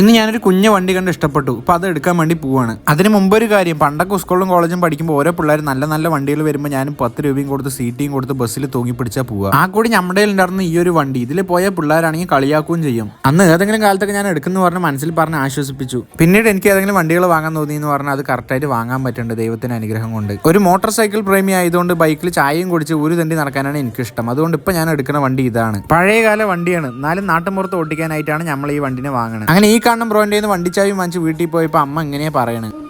ഇന്ന് ഞാനൊരു കുഞ്ഞു വണ്ടി കണ്ട് ഇഷ്ടപ്പെട്ടു. ഇപ്പൊ അത് എടുക്കാൻ വേണ്ടി പോവാണ്. അതിന് മുമ്പ് ഒരു കാര്യം പണ്ടൊക്കെ സ്കൂളിലും കോളേജും പഠിക്കുമ്പോൾ ഓരോ പിള്ളേർ നല്ല നല്ല വണ്ടികൾ വരുമ്പോൾ ഞാൻ പത്ത് രൂപയും കൊടുത്ത് സീറ്റിയും കൊടുത്ത് ബസ്സിൽ തൂങ്ങി പിടിച്ചാൽ പോവുക ആ കൂടി നമ്മുടെ ഉണ്ടായിരുന്ന ഈ ഒരു വണ്ടി ഇതിൽ പോയ പിള്ളേരാണെങ്കിൽ കളിയാക്കുകയും ചെയ്യും. അന്ന് ഏതെങ്കിലും കാലത്തൊക്കെ ഞാൻ എടുക്കുന്നു പറഞ്ഞ് മനസ്സിൽ പറഞ്ഞ് ആശ്വസിപ്പിച്ചു. പിന്നീട് എനിക്ക് ഏതെങ്കിലും വണ്ടികൾ വാങ്ങാൻ തോന്നി എന്ന് പറഞ്ഞാൽ അത് കറക്റ്റായിട്ട് വാങ്ങാൻ പറ്റുന്നുണ്ട് ദൈവത്തിന് അനുഗ്രഹം കൊണ്ട്. ഒരു മോട്ടോർ സൈക്കിൾ പ്രേമി ആയതുകൊണ്ട് ബൈക്കിൽ ചായയും കുടിച്ച് ഒരു തണ്ടി നടക്കാനാണ് എനിക്ക് ഇഷ്ടം അതുകൊണ്ട് ഇപ്പൊ ഞാൻ എടുക്കുന്ന വണ്ടി ഇതാണ്. പഴയകാല വണ്ടിയാണ്. എന്നാലും നാട്ടിൻപുറത്ത് ഓട്ടിക്കാനായിട്ടാണ് നമ്മൾ ഈ വണ്ടിനെ വാങ്ങുന്നത് അങ്ങനെ ഈ കാണുന്ന ബ്രോന്റെ വണ്ടിച്ചാവി വാങ്ങിച്ച് വീട്ടിൽ പോയപ്പോൾ അമ്മ എങ്ങനെയാ പറയണത്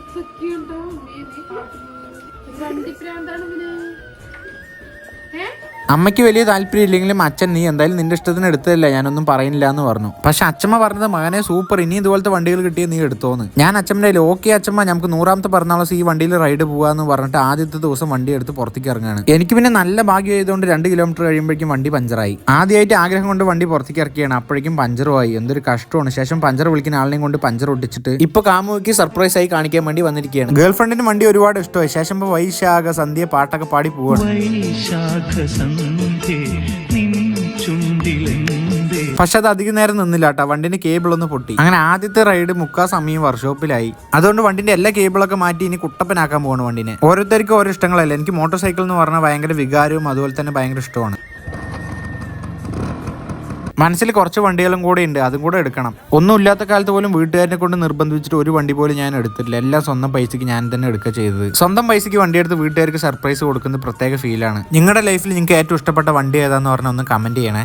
അമ്മയ്ക്ക് വലിയ താല്പര്യം ഇല്ലെങ്കിലും അച്ഛൻ നീ എന്തായാലും നിന്റെ ഇഷ്ടത്തിന് എടുത്തതല്ല ഞാനൊന്നും പറയുന്നില്ല എന്ന് പറഞ്ഞു. പക്ഷെ അച്ഛമ്മ പറഞ്ഞത് മകനെ സൂപ്പർ ഇനി ഇതുപോലത്തെ വണ്ടികൾ കിട്ടിയ നീ എടുത്തോന്ന് ഞാൻ അച്ഛന്റെ ഓക്കെ അച്ഛമ്മ നമുക്ക് നൂറാമത്തെ ദിവസം ഈ വണ്ടിയിൽ റൈഡ് പോകാന്ന് പറഞ്ഞിട്ട് ആദ്യത്തെ ദിവസം വണ്ടി എടുത്ത് പുറത്തേക്ക് ഇറങ്ങാണ് എനിക്ക് പിന്നെ നല്ല ഭാഗ്യം ചെയ്തുകൊണ്ട് രണ്ട് കിലോമീറ്റർ കഴിയുമ്പോഴേക്കും വണ്ടി പഞ്ചറായി. ആദ്യമായിട്ട് ആഗ്രഹം കൊണ്ട് വണ്ടി പുറത്തേക്ക് ഇറക്കിയാണ്. അപ്പോഴേക്കും പഞ്ചറുമായി. എന്തൊരു കഷ്ടമാണ്. ശേഷം പഞ്ചർ വിളിക്കുന്ന ആളിനെയും കൊണ്ട് പഞ്ചർ ഒട്ടിച്ചിട്ട് ഇപ്പൊ കാമുവിക്ക് സർപ്രൈസ് ആയി കാണിക്കാൻ വേണ്ടി വന്നിരിക്കുകയാണ്. ഗേൾ ഫ്രണ്ടിന് വണ്ടി ഒരുപാട് ഇഷ്ടമായി. ശേഷം ഇപ്പൊ വൈശാഖ സന്ധ്യ പാട്ടൊക്കെ പാടി പോവാണ്. പക്ഷെ അത് അധികം നേരം നിന്നില്ല കേട്ടോ. വണ്ടിന്റെ കേബിൾ ഒന്ന് പൊട്ടി. അങ്ങനെ ആദ്യത്തെ റൈഡ് മുക്കാ സമയം വർക്ക്ഷോപ്പിലായി അതുകൊണ്ട് വണ്ടിന്റെ എല്ലാ കേബിളൊക്കെ മാറ്റി ഇനി കുട്ടപ്പനാക്കാൻ പോകണം വണ്ടിനെ. ഓരോരുത്തർക്കും ഓരോ ഇഷ്ടങ്ങളല്ല? എനിക്ക് മോട്ടോർ സൈക്കിൾ എന്ന് പറഞ്ഞാൽ ഭയങ്കര വികാരവും അതുപോലെ തന്നെ ഭയങ്കര ഇഷ്ടമാണ് മനസ്സിൽ കുറച്ച് വണ്ടികളും കൂടെ ഉണ്ട് അതും കൂടെ എടുക്കണം. ഒന്നുമില്ലാത്ത കാലത്ത് പോലും വീട്ടുകാരനെ കൊണ്ട് നിർബന്ധിച്ചിട്ട് ഒരു വണ്ടി പോലും ഞാൻ എടുത്തിട്ടില്ല. എല്ലാം സ്വന്തം പൈസയ്ക്ക് ഞാൻ തന്നെ എടുക്കുക ചെയ്തത്. സ്വന്തം പൈസയ്ക്ക് വണ്ടി എടുത്ത് വീട്ടുകാർക്ക് സർപ്രൈസ് കൊടുക്കുന്ന പ്രത്യേക ഫീലാണ് നിങ്ങളുടെ ലൈഫിൽ നിങ്ങൾക്ക് ഏറ്റവും ഇഷ്ടപ്പെട്ട വണ്ടി ഏതാന്ന് പറഞ്ഞാൽ ഒന്ന് കമന്റ് ചെയ്യണേ.